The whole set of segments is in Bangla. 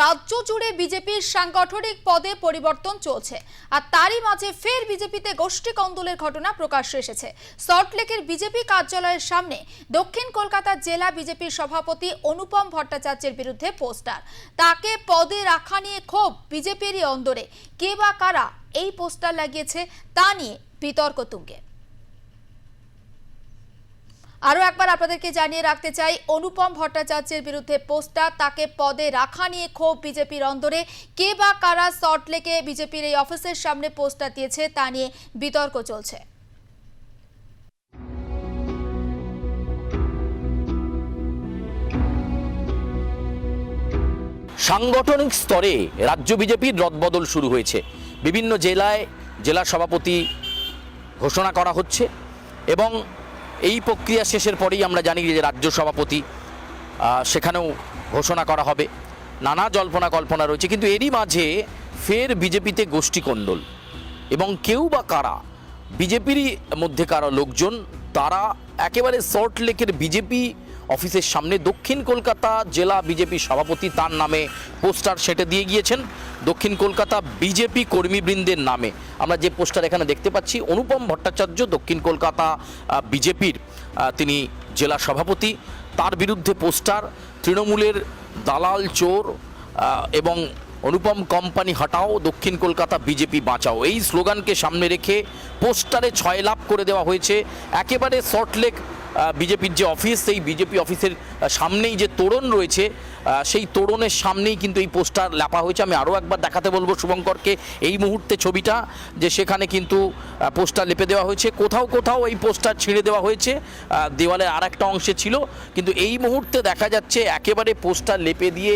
রাজ্য জুড়ে বিজেপির সাংগঠনিক পদে পরিবর্তন চলছে। আর তারই মাঝে ফের বিজেপিতে গোষ্ঠী কন্দলের ঘটনা প্রকাশ্যে এসেছে। সল্টলেকের বিজেপি কার্যালয়ের সামনে দক্ষিণ কলকাতা জেলা বিজেপির সভাপতি অনুপম ভট্টাচার্যের বিরুদ্ধে পোস্টার। তাকে পদে রাখা নিয়ে ক্ষোভ বিজেপিরই অন্দরে। কে বা কারা এই পোস্টার লাগিয়েছে তা নিয়ে বিতর্ক তুঙ্গে। আরও একবার আপনাদেরকে জানিয়ে রাখতে চাই, অনুপম ভট্টাচার্যের বিরুদ্ধে পোস্টার তাকে পদে রাখা নিয়ে ক্ষোভ বিজেপির অন্দরে। কে বা কারা সল্টলেকে বিজেপির এই অফিসের সামনে পোস্টার দিয়েছে তা নিয়ে বিতর্ক চলছে। সাংগঠনিক স্তরে রাজ্য বিজেপির রদবদল শুরু হয়েছে। বিভিন্ন জেলায় জেলা সভাপতি ঘোষণা করা হচ্ছে এবং এই প্রক্রিয়া শেষের পরেই আমরা জানি যে রাজ্য সভাপতি সেখানেও ঘোষণা করা হবে। নানা জল্পনা কল্পনা রয়েছে, কিন্তু এরই মাঝে ফের বিজেপিতে গোষ্ঠী কোন্দল এবং কেউ বা কারা, বিজেপিরই মধ্যে কারা লোকজন, তারা একেবারে সল্ট লেকের বিজেপি অফিসের সামনে দক্ষিণ কলকাতা জেলা বিজেপি সভাপতি তার নামে পোস্টার সেটে দিয়ে গিয়েছেন। দক্ষিণ কলকাতা বিজেপি কর্মীবৃন্দের নামে। আমরা যে পোস্টার এখানে দেখতে পাচ্ছি, অনুপম ভট্টাচার্য দক্ষিণ কলকাতা বিজেপির তিনি জেলা সভাপতি। তার বিরুদ্ধে পোস্টার, তৃণমূলের দালাল চোর এবং অনুপম কোম্পানি হটাও, দক্ষিণ কলকাতা বিজেপি বাঁচাও। এই স্লোগানকে সামনে রেখে পোস্টারে ছয় লাভ করে দেওয়া হয়েছে। একেবারে সল্টলেক বিজেপির যে অফিস, সেই বিজেপি অফিসের সামনেই যে তোরণ রয়েছে সেই তোরণের সামনেই কিন্তু এই পোস্টার লেপা হয়েছে। আমি আরও একবার দেখাতে বলব শুভঙ্করকে এই মুহূর্তে ছবিটা, যে সেখানে কিন্তু পোস্টার লেপে দেওয়া হয়েছে। কোথাও কোথাও এই পোস্টার ছিঁড়ে দেওয়া হয়েছে। দেওয়ালের আর একটা অংশে ছিল। কিন্তু এই মুহূর্তে দেখা যাচ্ছে, একেবারে পোস্টার লেপে দিয়ে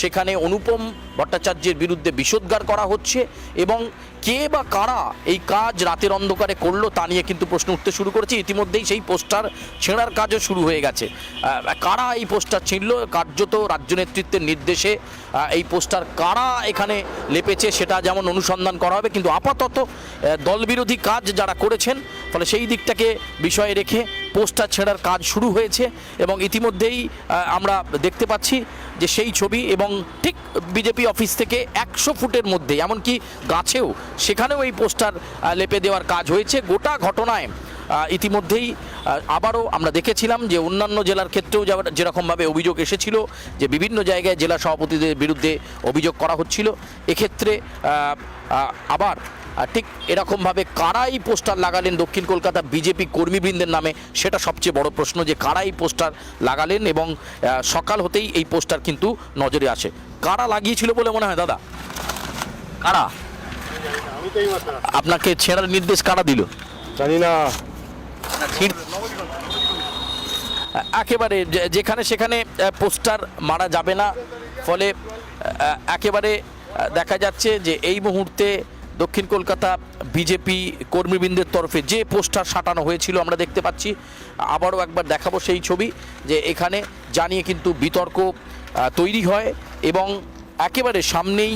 সেখানে অনুপম ভট্টাচার্যের বিরুদ্ধে বিষোদ্গার করা হচ্ছে এবং কে বা কারা এই কাজ রাতের অন্ধকারে করল তা নিয়ে কিন্তু প্রশ্ন উঠতে শুরু করেছে। ইতিমধ্যেই সেই পোস্টার ছেঁড়ার কাজও শুরু হয়ে গেছে। কারা এই পোস্টার ছিঁড়ল? কার্যত রাজ্য নেতৃত্বের নির্দেশে এই পোস্টার কারা এখানে লেপেছে সেটা যেমন অনুসন্ধান করা হবে, কিন্তু আপাতত দলবিরোধী কাজ যারা করেছেন, ফলে সেই দিকটাকে বিষয়ে রেখে পোস্টার ছেঁড়ার কাজ শুরু হয়েছে এবং ইতিমধ্যেই আমরা দেখতে পাচ্ছি যে সেই ছবি এবং ঠিক বিজেপি অফিস থেকে একশো ফুটের মধ্যে, এমনকি গাছেও, সেখানেও এই পোস্টার লেপে দেওয়ার কাজ হয়েছে। গোটা ঘটনায় ইতিমধ্যেই আবারও আমরা দেখেছিলাম যে অন্যান্য জেলার ক্ষেত্রেও যেরকমভাবে অভিযোগ এসেছিল, যে বিভিন্ন জায়গায় জেলা সভাপতিদের বিরুদ্ধে অভিযোগ করা হচ্ছিল। এক্ষেত্রে আবার ঠিক এরকমভাবে কারাই পোস্টার লাগালেন দক্ষিণ কলকাতা বিজেপি কর্মীবৃন্দের নামে সেটা সবচেয়ে বড় প্রশ্ন যে কারাই পোস্টার লাগালেন এবং সকাল হতেই এই পোস্টার কিন্তু নজরে আসে। কারা লাগিয়েছিল বলে মনে হয় দাদা? কারা? আপনাকে ছেঁড়ার নির্দেশ কারা দিল? জানি না। একেবারে যেখানে সেখানে পোস্টার মারা যাবে না। ফলে একেবারে দেখা যাচ্ছে যে এই মুহূর্তে দক্ষিণ কলকাতা বিজেপি কর্মীবৃন্দের তরফে যে পোস্টার সাঁটানো হয়েছিল আমরা দেখতে পাচ্ছি। আবারও একবার দেখাবো সেই ছবি যে এখানে জানিয়ে কিন্তু বিতর্ক তৈরি হয় এবং একেবারে সামনেই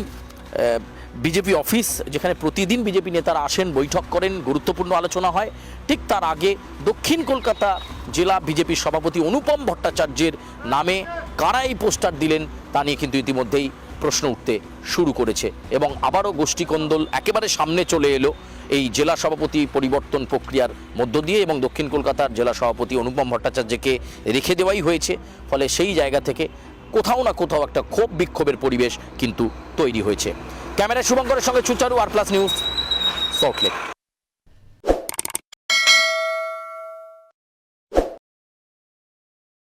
বিজেপি অফিস যেখানে প্রতিদিন বিজেপি নেতারা আসেন, বৈঠক করেন, গুরুত্বপূর্ণ আলোচনা হয়। ঠিক তার আগে দক্ষিণ কলকাতা জেলা বিজেপির সভাপতি অনুপম ভট্টাচার্যের নামে কারা এই পোস্টার দিলেন তা নিয়ে কিন্তু ইতিমধ্যেই প্রশ্ন উঠতে শুরু করেছে এবং আবারও গোষ্ঠীকন্দল একেবারে সামনে চলে এলো এই জেলা সভাপতি পরিবর্তন প্রক্রিয়ার মধ্য দিয়ে এবং দক্ষিণ কলকাতার জেলা সভাপতি অনুপম ভট্টাচার্যকে রেখে দেওয়াই হয়েছে। ফলে সেই জায়গা থেকে কোথাও না কোথাও একটা ক্ষোভ বিক্ষোভের পরিবেশ কিন্তু তৈরি হয়েছে। ক্যামেরা শুভঙ্করের সঙ্গে সুচারু আর প্লাস নিউজ সল্টলেক।